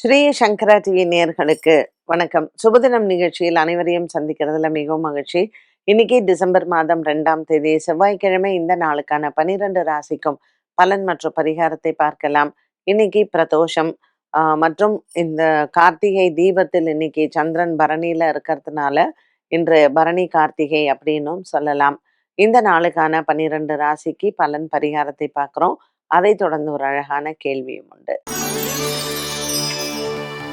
ஸ்ரீ சங்கரா TV நேர்களுக்கு வணக்கம். சுபதினம் நிகழ்ச்சியில் அனைவரையும் சந்திக்கிறதுல மிகவும் மகிழ்ச்சி. இன்னைக்கு டிசம்பர் மாதம் ரெண்டாம் தேதி செவ்வாய்க்கிழமை இந்த நாளுக்கான பனிரெண்டு ராசிக்கும் பலன் மற்றும் பரிகாரத்தை பார்க்கலாம். இன்னைக்கு பிரதோஷம். மற்றும் இந்த கார்த்திகை தீபத்தில் இன்னைக்கு சந்திரன் பரணியில இருக்கிறதுனால இன்று பரணி கார்த்திகை அப்படின்னும் சொல்லலாம். இந்த நாளுக்கான பனிரெண்டு ராசிக்கு பலன் பரிகாரத்தை பார்க்குறோம். அதை தொடர்ந்து ஒரு அழகான கேள்வியும் உண்டு.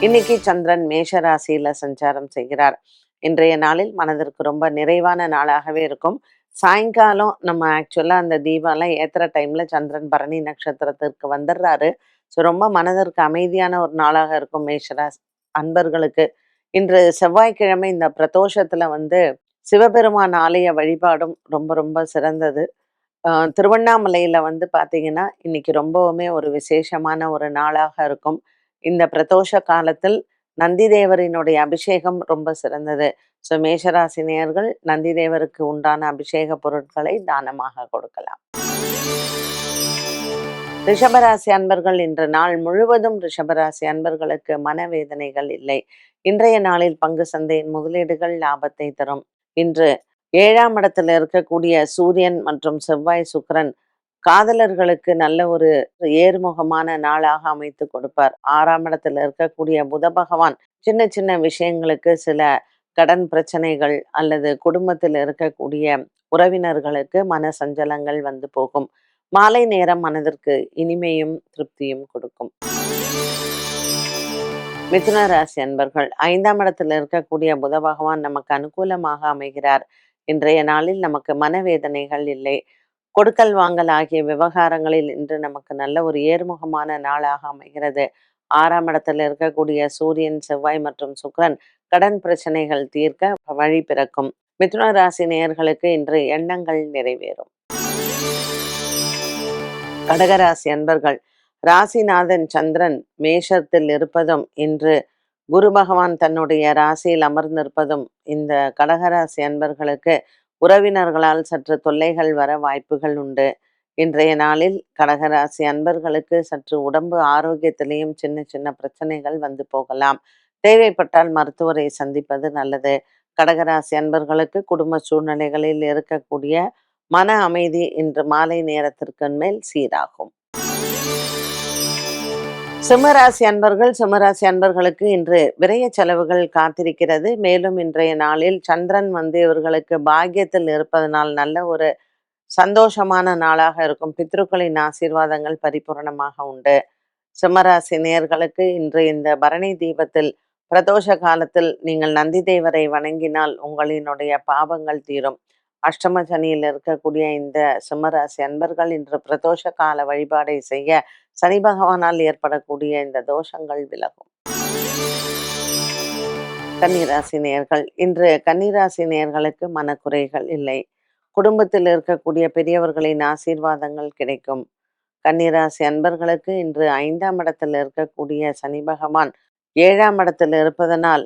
இன்னைக்கு சந்திரன் மேஷ ராசியில சஞ்சாரம் செய்கிறார். இன்றைய நாளில் மனதிற்கு ரொம்ப நிறைவான நாளாகவே இருக்கும். சாயங்காலம் நம்ம ஆக்சுவலா அந்த தீபாவளி ஏத்துற டைம்ல சந்திரன் பரணி நட்சத்திரத்திற்கு வந்துடுறாரு ஸோ ரொம்ப மனதிற்கு அமைதியான ஒரு நாளாக இருக்கும் மேஷராசி அன்பர்களுக்கு. இன்று செவ்வாய்க்கிழமை இந்த பிரதோஷத்துல வந்து சிவபெருமான் ஆலய வழிபாடும் ரொம்ப ரொம்ப சிறந்தது. திருவண்ணாமலையில் திருவண்ணாமலையில வந்து பாத்தீங்கன்னா இன்னைக்கு ரொம்பவுமே ஒரு விசேஷமான ஒரு நாளாக இருக்கும். இந்த பிரதோஷ காலத்தில் நந்தி தேவரினுடைய அபிஷேகம் ரொம்ப சிறந்தது. ஸோ மேஷராசி நந்தி தேவருக்கு உண்டான அபிஷேக பொருட்களை தானமாக கொடுக்கலாம். ரிஷபராசி அன்பர்கள் இன்று நாள் முழுவதும் ரிஷபராசி அன்பர்களுக்கு மனவேதனைகள் இல்லை. இன்றைய நாளில் பங்கு சந்தையின் முதலீடுகள் லாபத்தை தரும். இன்று ஏழாம் இடத்துல இருக்கக்கூடிய சூரியன் மற்றும் செவ்வாய் சுக்கிரன் காதலர்களுக்கு நல்ல ஒரு ஏறுமுகமான நாளாக அமைத்து கொடுப்பார். ஆறாம் இடத்துல இருக்கக்கூடிய புத பகவான் சின்ன சின்ன விஷயங்களுக்கு சில கடன் பிரச்சனைகள் அல்லது குடும்பத்தில் இருக்கக்கூடிய உறவினர்களுக்கு மன சஞ்சலங்கள் வந்து போகும். மாலை நேரம் மனதிற்கு இனிமையும் திருப்தியும் கொடுக்கும். மிதுன ராசி அன்பர்கள் ஐந்தாம் இடத்துல இருக்கக்கூடிய புத பகவான் நமக்கு அனுகூலமாக அமைகிறார். இன்றைய நாளில் நமக்கு மனவேதனைகள் இல்லை. கொடுக்கல் வாங்கல் ஆகிய விவகாரங்களில் இன்று நமக்கு நல்ல ஒரு ஏறுமுகமான நாளாக அமைகிறது. ஆறாம் இடத்தில் இருக்கக்கூடிய சூரியன் செவ்வாய் மற்றும் சுக்ரன் கடன் பிரச்சனைகள் தீர்க்க வழி பிறக்கும். மிதுன ராசி நேயர்களுக்கு இன்று எண்ணங்கள் நிறைவேறும். கடகராசி அன்பர்கள் ராசிநாதன் சந்திரன் மேஷத்தில் இருப்பதும் இன்று குரு பகவான் தன்னுடைய ராசியில் அமர்ந்திருப்பதும் இந்த கடகராசி அன்பர்களுக்கு உறவினர்களால் சற்று தொல்லைகள் வர வாய்ப்புகள் உண்டு. இன்றைய நாளில் கடகராசி அன்பர்களுக்கு சற்று உடம்பு ஆரோக்கியத்திலையும் சின்ன சின்ன பிரச்சனைகள் வந்து போகலாம். தேவைப்பட்டால் மருத்துவரை சந்திப்பது நல்லது. கடகராசி அன்பர்களுக்கு குடும்ப சூழ்நிலைகளில் இருக்கக்கூடிய மன அமைதி இன்று மாலை நேரத்திற்கு மேல் சீராகும். சிம்மராசி அன்பர்கள் சிம்மராசி அன்பர்களுக்கு இன்று விரைய செலவுகள் காத்திருக்கிறது. மேலும் இன்றைய நாளில் சந்திரன் வந்து இவர்களுக்கு பாக்கியத்தில் இருப்பதனால் நல்ல ஒரு சந்தோஷமான நாளாக இருக்கும். பித்ருக்களின் ஆசீர்வாதங்கள் பரிபூரணமாக உண்டு. சிம்மராசி நேயர்களுக்கு இன்று இந்த பரணி தீபத்தில் பிரதோஷ காலத்தில் நீங்கள் நந்தி தேவரை வணங்கினால் உங்களினுடைய பாவங்கள் தீரும். அஷ்டம சனியில் இருக்கக்கூடிய இந்த சிம்மராசி அன்பர்கள் இன்று பிரதோஷ கால வழிபாடை செய்ய சனி பகவானால் ஏற்படக்கூடிய இந்த தோஷங்கள் விலகும். கன்னிராசி நேயர்கள் இன்று கன்னிராசி நேயர்களுக்கு மனக்குறைகள் இல்லை. குடும்பத்தில் இருக்கக்கூடிய பெரியவர்களின் ஆசீர்வாதங்கள் கிடைக்கும். கன்னிராசி அன்பர்களுக்கு இன்று ஐந்தாம் இடத்தில் இருக்கக்கூடிய சனி பகவான் ஏழாம் இடத்தில் இருப்பதனால்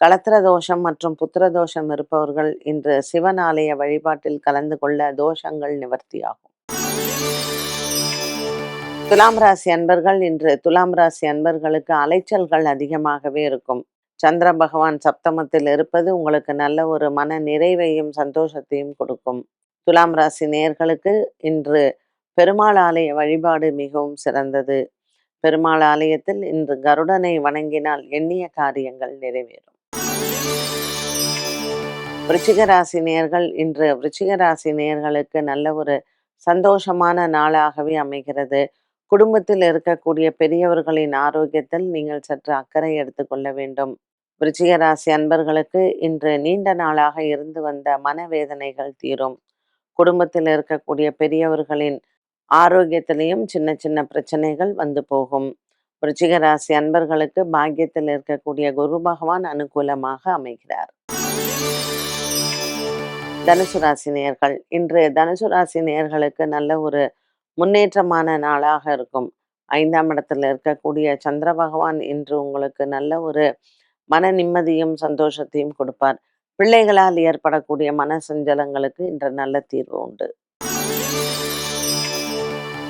களத்திர தோஷம் மற்றும் புத்திர தோஷம் இருப்பவர்கள் இன்று சிவன் ஆலய வழிபாட்டில் கலந்து கொள்ள தோஷங்கள் நிவர்த்தியாகும். துலாம் ராசி அன்பர்கள் இன்று துலாம் ராசி அன்பர்களுக்கு அலைச்சல்கள் அதிகமாகவே இருக்கும். சந்திர பகவான் சப்தமத்தில் இருப்பது உங்களுக்கு நல்ல ஒரு மன நிறைவையும் சந்தோஷத்தையும் கொடுக்கும். துலாம் ராசி நேர்களுக்கு இன்று பெருமாள் ஆலய வழிபாடு மிகவும் சிறந்தது. பெருமாள் ஆலயத்தில் இன்று கருடனை வணங்கினால் எண்ணிய காரியங்கள் நிறைவேறும். விருச்சிக ராசி இன்று விருச்சிக ராசி நல்ல ஒரு சந்தோஷமான நாளாகவே அமைகிறது. குடும்பத்தில் இருக்கக்கூடிய பெரியவர்களின் ஆரோக்கியத்தில் நீங்கள் சற்று அக்கறை எடுத்துக்கொள்ள வேண்டும். விருச்சிக ராசி அன்பர்களுக்கு இன்று நீண்ட நாளாக இருந்து வந்த மனவேதனைகள் தீரும். குடும்பத்தில் இருக்கக்கூடிய பெரியவர்களின் ஆரோக்கியத்திலையும் சின்ன சின்ன பிரச்சனைகள் வந்து போகும். விருச்சிக ராசி அன்பர்களுக்கு பாக்கியத்தில் இருக்கக்கூடிய குரு பகவான் அனுகூலமாக அமைகிறார். தனுசு ராசி நேர்கள் இன்று தனுசு ராசி நேயர்களுக்கு நல்ல ஒரு முன்னேற்றமான நாளாக இருக்கும். ஐந்தாம் இடத்துல இருக்கக்கூடிய சந்திர பகவான் இன்று உங்களுக்கு நல்ல ஒரு மன நிம்மதியும் சந்தோஷத்தையும் கொடுப்பார். பிள்ளைகளால் ஏற்படக்கூடிய மன சஞ்சலங்களுக்கு இன்று நல்ல தீர்வு உண்டு.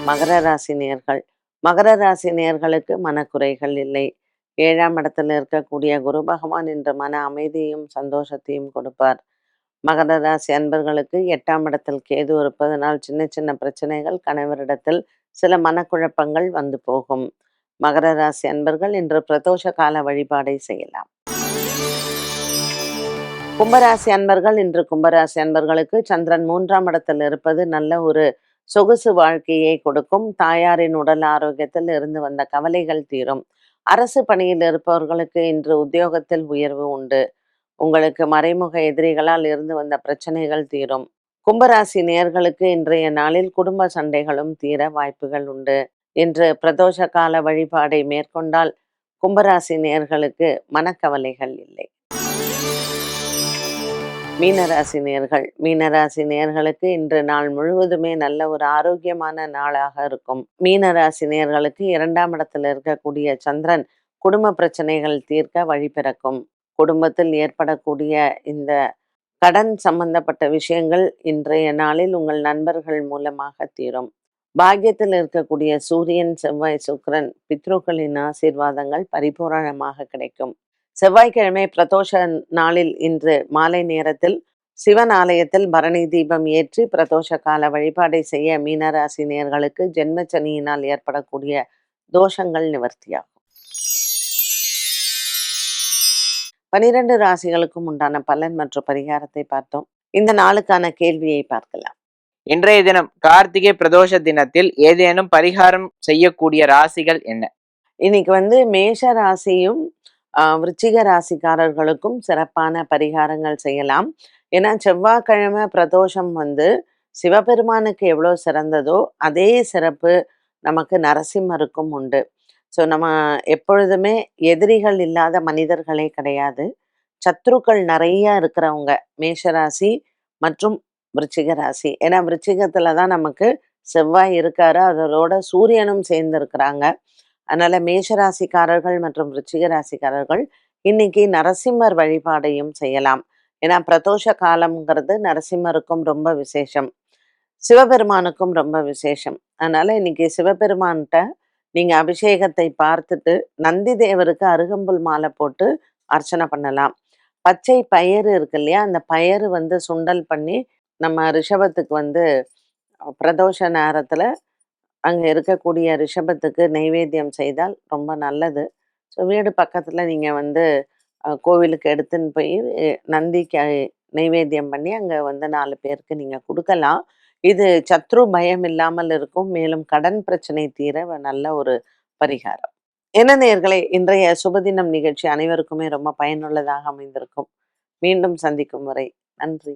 மகர ராசி நேர்கள் மகர ராசி நேர்களுக்கு மனக்குறைகள் இல்லை. ஏழாம் இடத்துல இருக்கக்கூடிய குரு பகவான் இன்று மன அமைதியும் சந்தோஷத்தையும் கொடுப்பார். மகர ராசி அன்பர்களுக்கு எட்டாம் இடத்தில் கேது இருப்பதனால் சின்ன சின்ன பிரச்சனைகள் கணவரிடத்தில் சில மனக்குழப்பங்கள் வந்து போகும். மகர ராசி அன்பர்கள் இன்று பிரதோஷ கால வழிபாடை செய்யலாம். கும்பராசி அன்பர்கள் இன்று கும்பராசி அன்பர்களுக்கு சந்திரன் மூன்றாம் இடத்தில் இருப்பது நல்ல ஒரு சொகுசு வாழ்க்கையை கொடுக்கும். தாயாரின் உடல் ஆரோக்கியத்தில் இருந்து வந்த கவலைகள் தீரும். அரசு பணியில் இருப்பவர்களுக்கு இன்று உத்தியோகத்தில் உயர்வு உண்டு. உங்களுக்கு மறைமுக எதிரிகளால் இருந்து வந்த பிரச்சனைகள் தீரும். கும்பராசி நேர்களுக்கு இன்றைய நாளில் குடும்ப சண்டைகளும் தீர வாய்ப்புகள் உண்டு. இன்று பிரதோஷ கால வழிபாடை மேற்கொண்டால் கும்பராசி நேர்களுக்கு மனக்கவலைகள் இல்லை. மீனராசி நேர்கள் மீனராசி நேர்களுக்கு இன்று நாள் முழுவதுமே நல்ல ஒரு ஆரோக்கியமான நாளாக இருக்கும். மீனராசி நேர்களுக்கு இரண்டாம் இடத்தில் இருக்கக்கூடிய சந்திரன் குடும்ப பிரச்சனைகள் தீர்க்க வழி பிறக்கும். குடும்பத்தில் ஏற்படக்கூடிய இந்த கடன் சம்பந்தப்பட்ட விஷயங்கள் இன்றைய நாளில் உங்கள் நண்பர்கள் மூலமாக தீரும். பாக்கியத்தில் இருக்கக்கூடிய சூரியன் செவ்வாய் சுக்கிரன் பித்ருக்களின் ஆசீர்வாதங்கள் பரிபூரணமாக கிடைக்கும். செவ்வாய்க்கிழமை பிரதோஷ நாளில் இன்று மாலை நேரத்தில் சிவன் ஆலயத்தில் பரணி தீபம் ஏற்றி பிரதோஷ கால வழிபாடை செய்ய மீனராசி நேர்களுக்கு ஜென்மச்சனியினால் ஏற்படக்கூடிய தோஷங்கள் நிவர்த்தியாகும். பனிரெண்டு ராசிகளுக்கும் உண்டான பலன் மற்றும் பரிகாரத்தை பார்த்தோம். இந்த நாளுக்கான கேள்வியை பார்க்கலாம். இன்றைய தினம் கார்த்திகை பிரதோஷ தினத்தில் ஏதேனும் பரிகாரம் செய்யக்கூடிய ராசிகள் என்ன? இன்னைக்கு வந்து மேஷ ராசியும் விருச்சிக ராசிக்காரர்களுக்கும் சிறப்பான பரிகாரங்கள் செய்யலாம். ஏன்னா செவ்வாய்க்கிழமை பிரதோஷம் வந்து சிவபெருமானுக்கு எவ்வளோ சிறந்ததோ அதே சிறப்பு நமக்கு நரசிம்மருக்கும் உண்டு. ஸோ நம்ம எப்பொழுதுமே எதிரிகள் இல்லாத மனிதர்களே கிடையாது. சத்ருக்கள் நிறைய இருக்கிறவங்க மேஷராசி மற்றும் விருச்சிக ராசி ஏன்னா விருச்சிகத்தில் தான் நமக்கு செவ்வாய் இருக்காரு. அதோட சூரியனும் சேர்ந்து இருக்கிறாங்க அதனால மேஷராசிக்காரர்கள் மற்றும் விருச்சிக ராசிக்காரர்கள் இன்னைக்கு நரசிம்மர் வழிபாடையும் செய்யலாம். ஏன்னா பிரதோஷ காலம்ங்கிறது நரசிம்மருக்கும் ரொம்ப விசேஷம். சிவபெருமானுக்கும் ரொம்ப விசேஷம். அதனால இன்னைக்கு சிவபெருமான்கிட்ட நீங்க அபிஷேகத்தை பார்த்துட்டு நந்தி தேவருக்கு அருகம்புல் மாலை போட்டு அர்ச்சனை பண்ணலாம். பச்சை பயிறு இருக்கு இல்லையா? அந்த பயிறு வந்து சுண்டல் பண்ணி நம்ம ரிஷபத்துக்கு வந்து பிரதோஷ நேரத்துல அங்கே இருக்கக்கூடிய ரிஷபத்துக்கு நெய்வேத்தியம் செய்தால் ரொம்ப நல்லது. ஸோ வீடு பக்கத்தில் நீங்கள் வந்து கோவிலுக்கு எடுத்துன்னு போய் நந்திக்கு நைவேத்தியம் பண்ணி அங்கே வந்து நாலு பேருக்கு நீங்கள் கொடுக்கலாம். இது சத்ரு பயம் இல்லாமல் இருக்கும். மேலும் கடன் பிரச்சனை தீர நல்ல ஒரு பரிகாரம். என்ன நேர்களை இன்றைய சுபதினம் நிகழ்ச்சி அனைவருக்குமே ரொம்ப பயனுள்ளதாக அமைந்திருக்கும். மீண்டும் சந்திக்கும் வரை நன்றி